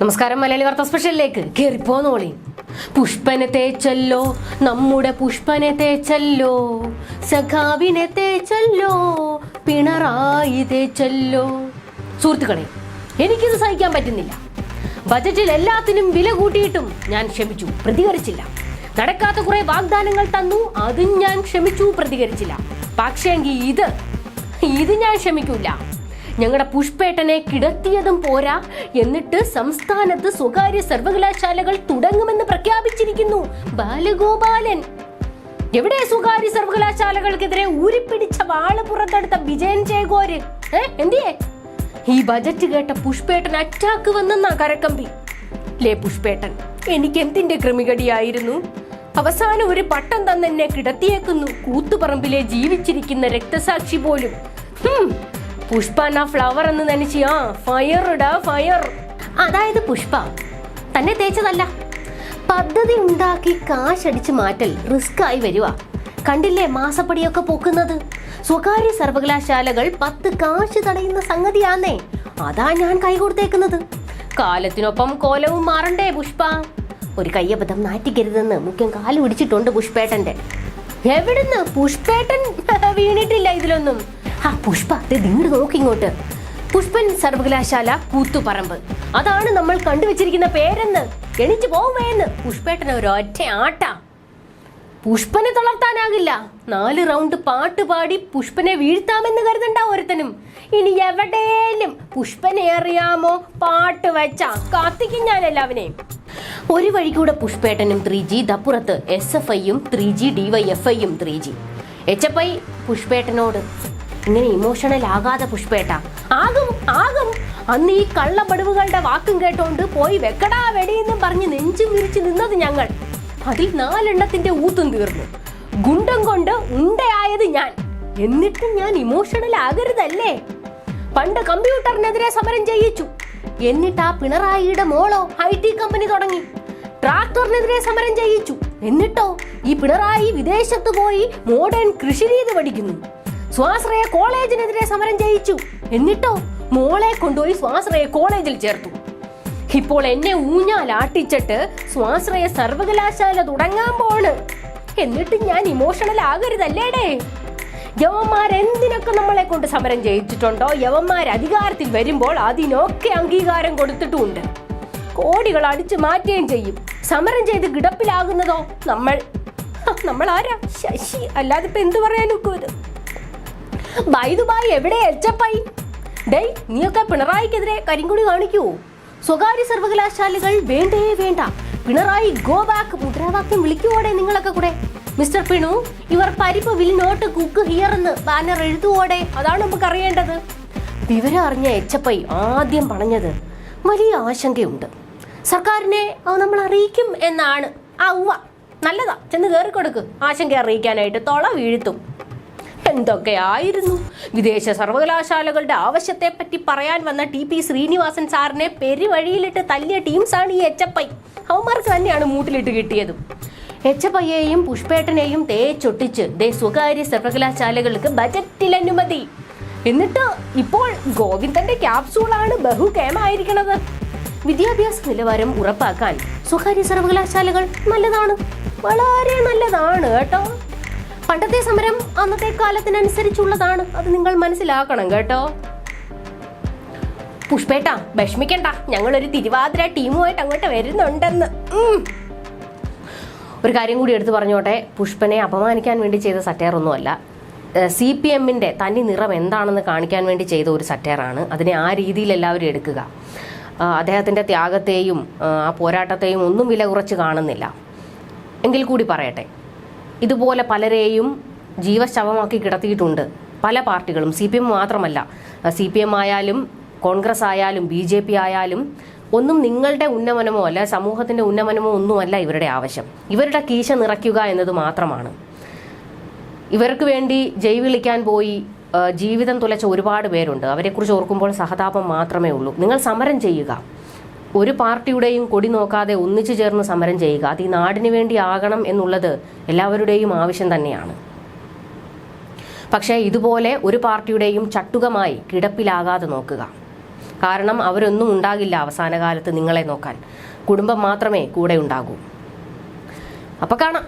നമസ്കാരം മലയാളി വാർത്ത സ്പെഷ്യലിലേക്ക്. കയറിപ്പോന്നോളി പുഷ്പനെ തേച്ചല്ലോ നമ്മുടെ പുഷ്പനെ തേച്ചല്ലോ സഖാവിനെ തേച്ചല്ലോ പിണറായി തേച്ചല്ലോ. സുഹൃത്തുക്കളെ എനിക്കിത് സഹിക്കാൻ പറ്റുന്നില്ല. ബജറ്റിൽ എല്ലാത്തിനും വില കൂട്ടിയിട്ടും ഞാൻ ക്ഷമിച്ചു പ്രതികരിച്ചില്ല. നടക്കാത്ത കുറെ വാഗ്ദാനങ്ങൾ തന്നു അതും ഞാൻ ക്ഷമിച്ചു പ്രതികരിച്ചില്ല. പക്ഷേങ്കിൽ ഇത് ഇത് ഞാൻ ക്ഷമിക്കൂല. ഞങ്ങളുടെ പുഷ്പേട്ടനെ കിടത്തിയതും പോരാ. എന്നിട്ട് സംസ്ഥാനത്ത് സ്വകാര്യ സർവകലാശാലകൾ തുടങ്ങുമെന്ന് പ്രഖ്യാപിച്ചിരിക്കുന്നു. ബാലഗോപാലൻ. എവിടെ സ്വകാര്യ സർവകലാശാലകൾക്കെതിരെ ഊരിപ്പിടിച്ച വാൾ പുറത്തെടുത്ത വിജയൻ ചേകോര്? എന്തിയേ? ഈ ബജറ്റ് കേട്ട പുഷ്പേട്ടൻ അറ്റാക്ക് വന്നെന്നാ കരക്കമ്പി. ലേ പുഷ്പേട്ടൻ എനിക്ക് എന്തിന്റെ ക്രമികടിയായിരുന്നു? അവസാനം ഒരു പട്ടം തന്നെ കിടത്തിയേക്കുന്നു. കൂത്തുപറമ്പിലെ ജീവിച്ചിരിക്കുന്ന രക്തസാക്ഷി പോലും. പുഷ്പ എന്നാ ഫ്ലവർ എന്ന് നനച്ചിയാ ഫയർ ഇടാ ഫയർ അതായത് പുഷ്പ തന്നെ തേച്ചതല്ല. പദ്ധതി ഉണ്ടാക്കി കാശടിച്ച് മാറ്റൽ റിസ്ക് ആയി വരുക കണ്ടില്ലേ മാസപ്പടിയൊക്കെ പൊക്കുന്നത്? സ്വകാര്യ സർവകലാശാലകൾ പത്ത് കാശ് തടയുന്ന സംഗതിയാന്നേ. അതാ ഞാൻ കൈകൊടുത്തേക്കുന്നത് കാലത്തിനൊപ്പം കോലവും മാറണ്ടേ പുഷ്പ? ഒരു കയ്യബദ്ധം നാറ്റിക്കരുതെന്ന് മുഖ്യം കാൽ പിടിച്ചിട്ടുണ്ട് പുഷ്പേട്ടന്റെ എവിടുന്ന്? പുഷ്പേട്ടൻ വീണിട്ടില്ല ഇതിലൊന്നും. ആ പുഷ്പ നിങ്ങട് നോക്കി ഇങ്ങോട്ട്. പുഷ്പൻ സർവകലാശാല കൂത്തുപറമ്പ്. അതാണ് നമ്മൾ കണ്ടുവച്ചിരിക്കുന്ന പേരെന്ന്. എണിച്ചു പോവേന്ന് ഒരു ഒറ്റ ആട്ട. പുഷ്പനെ തളർത്താനാകില്ല. നാല് റൗണ്ട് പാട്ട് പാടി പുഷ്പനെ വീഴ്ത്താമെന്ന് കരുതണ്ട ഒരുത്തനും. ഇനി എവിടെയും പുഷ്പനെ അറിയാമോ? പാട്ട് വെച്ച കാത്തിക്കും ഞാൻ എല്ലാവനെയും ഒരു വഴി കൂടെ പുഷ്പേട്ടനും ത്രീ ജി ദപ്പുറത്ത് എസ് എഫ് ഐയും three G D Y F ഐയും three G H F I പുഷ്പേട്ടനോട്. ഇങ്ങനെ ഇമോഷണൽ ആകാതെ പുഷ്പേട്ട. ആകും ആകും. അന്ന് ഈ കള്ളപ്പടിവുകളുടെ വാക്കും കേട്ടോണ്ട് പോയി വെക്കടാ വെടിയെന്നും പറഞ്ഞ് നെഞ്ചും വിരിച്ച് നിന്നത് ഞങ്ങൾ. അതിൽ നാലെണ്ണത്തിന്റെ ഊത്തും തീർന്നു. ഗുണ്ടം കൊണ്ട് ഉണ്ടയായത് ഞാൻ. എന്നിട്ടും ഞാൻ ഇമോഷണൽ ആകരുതല്ലേ? പണ്ട് കമ്പ്യൂട്ടറിനെതിരെ സമരം ചെയ്യിച്ചു. എന്നിട്ട് ആ പിണറായിയുടെ മോളോ ഐ ടി കമ്പനി തുടങ്ങി. ട്രാക്ടറിനെതിരെ സമരം ചെയ്യിച്ചു. എന്നിട്ടോ ഈ പിണറായി വിദേശത്ത് പോയി മോഡേൺ കൃഷിരീതി പഠിക്കുന്നു. സ്വാശ്രയ കോളേജിനെതിരെ സമരം ചെയ്യിച്ചു എന്നിട്ടോ? മോളെ കൊണ്ടുപോയി സ്വാശ്രയ കോളേജിൽ ചേർത്തു. ഇപ്പോൾ എന്നെ ഊഞ്ഞാലാട്ടിച്ചിട്ട് സ്വാശ്രയ സർവകലാശാല തുടങ്ങാൻ പോണ്. എന്നിട്ട് ഞാൻ ഇമോഷണൽ ആകരുതല്ലേടേ? യവന്മാർ എന്തിനൊക്കെ നമ്മളെ കൊണ്ട് സമരം ചെയ്യിച്ചിട്ടുണ്ടോ യവന്മാർ അധികാരത്തിൽ വരുമ്പോൾ അതിനൊക്കെ അംഗീകാരം കൊടുത്തിട്ടുമുണ്ട് കോടികൾ അടിച്ചു മാറ്റുകയും ചെയ്യും. സമരം ചെയ്ത് കിടപ്പിലാകുന്നതോ നമ്മൾ? നമ്മൾ ആരാ ശശി. അല്ലാതെ എന്തു പറയാനൊക്കെ ബൈദുബായി എവിടെ? എച്ചപ്പായി. ഡേയ് നീയൊക്കെ പിണറായിക്കെതിരെ കരിങ്കുടി കാണിക്കൂ. സ്വകാര്യ സർവകലാശാലകൾ വേണ്ടേ വേണ്ട. പിണറായി ഗോ ബാക്ക് മുദ്രാവാക്യം വിളിക്കുവോടെ നിങ്ങളൊക്കെ കൂടെ? മിസ്റ്റർ പിണു ഇവർ parippu will not cook here എന്ന് ബാനർ എഴുതുവോടെ? അതാണ് നമുക്ക് അറിയേണ്ടത് വിവരം അറിഞ്ഞ എച്ചപ്പൈ ആദ്യം പറഞ്ഞത് വലിയ ആശങ്കയുണ്ട്. സർക്കാരിനെ നമ്മൾ അറിയിക്കും എന്നാണ്. ആ ഉവ്വ നല്ലതാ. ചെന്ന് കയറി കൊടുക്ക് ആശങ്ക അറിയിക്കാനായിട്ട് തൊള വീഴ്ത്തും. എന്തൊക്കെയായിരുന്നു? വിദേശ സർവകലാശാലകളുടെ ആവശ്യത്തെ പറ്റി പറയാൻ വന്ന ടി പി ശ്രീനിവാസൻ സാറിനെ പെരുവഴിയിലിട്ട് തല്ലിയ ടീംസാണ് ഈ എച്ച് എഫ് ഐ അവന്മാർക്ക് തന്നെയാണ് മൂട്ടിലിട്ട് കിട്ടിയതും. എച്ച് എഫ് ഐയെയും പുഷ്പേട്ടനെയും തേച്ചൊട്ടിച്ച് ദേ സ്വകാര്യ സർവകലാശാലകൾക്ക് ബജറ്റിൽ അനുമതി എന്നിട്ട് ഇപ്പോൾ ഗോവിന്ദന്റെ ക്യാപ്സൂളാണ് ബഹുകേമായിരിക്കണത്. വിദ്യാഭ്യാസ നിലവാരം ഉറപ്പാക്കാൻ സ്വകാര്യ സർവകലാശാലകൾ നല്ലതാണ്. വളരെ നല്ലതാണ് കേട്ടോ. പണ്ടത്തെ സമരം അന്നത്തെ കാലത്തിനനുസരിച്ചുള്ളതാണ്. അത് നിങ്ങൾ മനസ്സിലാക്കണം കേട്ടോ. പുഷ്പേട്ട വിഷമിക്കണ്ട. ഞങ്ങളൊരു തിരുവാതിര ടീമുമായിട്ട് അങ്ങോട്ട് വരുന്നുണ്ടെന്ന്. ഒരു കാര്യം കൂടി എടുത്തു പറഞ്ഞോട്ടെ. പുഷ്പനെ അപമാനിക്കാൻ വേണ്ടി ചെയ്ത സറ്റയറൊന്നുമല്ല. സി പി എമ്മിന്റെ തനി നിറം എന്താണെന്ന് കാണിക്കാൻ വേണ്ടി ചെയ്ത ഒരു സറ്റയറാണ്. അതിനെ ആ രീതിയിൽ എല്ലാവരും എടുക്കുക. അദ്ദേഹത്തിന്റെ ത്യാഗത്തെയും ആ പോരാട്ടത്തെയും ഒന്നും വില കുറച്ച് കാണുന്നില്ല. എങ്കിൽ കൂടി പറയട്ടെ. ഇതുപോലെ പലരെയും ജീവശവമാക്കി കിടത്തിയിട്ടുണ്ട്. പല പാർട്ടികളും. സി പി എം മാത്രമല്ല. സി പി എം ആയാലും കോൺഗ്രസ് ആയാലും ബി ജെ പി ആയാലും ഒന്നും നിങ്ങളുടെ ഉന്നമനമോ അല്ല സമൂഹത്തിന്റെ ഉന്നമനമോ ഒന്നുമല്ല ഇവരുടെ ആവശ്യം. ഇവരുടെ കീശ നിറയ്ക്കുക എന്നത് മാത്രമാണ്. ഇവർക്ക് വേണ്ടി ജയ് വിളിക്കാൻ പോയി ജീവിതം തുലച്ച ഒരുപാട് പേരുണ്ട്. അവരെക്കുറിച്ച് ഓർക്കുമ്പോൾ സഹതാപം മാത്രമേ ഉള്ളൂ. നിങ്ങൾ സമരം ചെയ്യുക. ഒരു പാർട്ടിയുടെയും കൊടി നോക്കാതെ ഒന്നിച്ചു ചേർന്ന് സമരം ചെയ്യുക അത് ഈ നാടിന് വേണ്ടി ആകണം എന്നുള്ളത് എല്ലാവരുടെയും ആവശ്യം തന്നെയാണ്. പക്ഷേ ഇതുപോലെ ഒരു പാർട്ടിയുടെയും ചട്ടുകമായി കിടപ്പിലാകാതെ നോക്കുക. കാരണം അവരൊന്നും ഉണ്ടാകില്ല അവസാന കാലത്ത് നിങ്ങളെ നോക്കാൻ. കുടുംബം മാത്രമേ കൂടെ ഉണ്ടാകൂ. അപ്പോൾ കാണാം.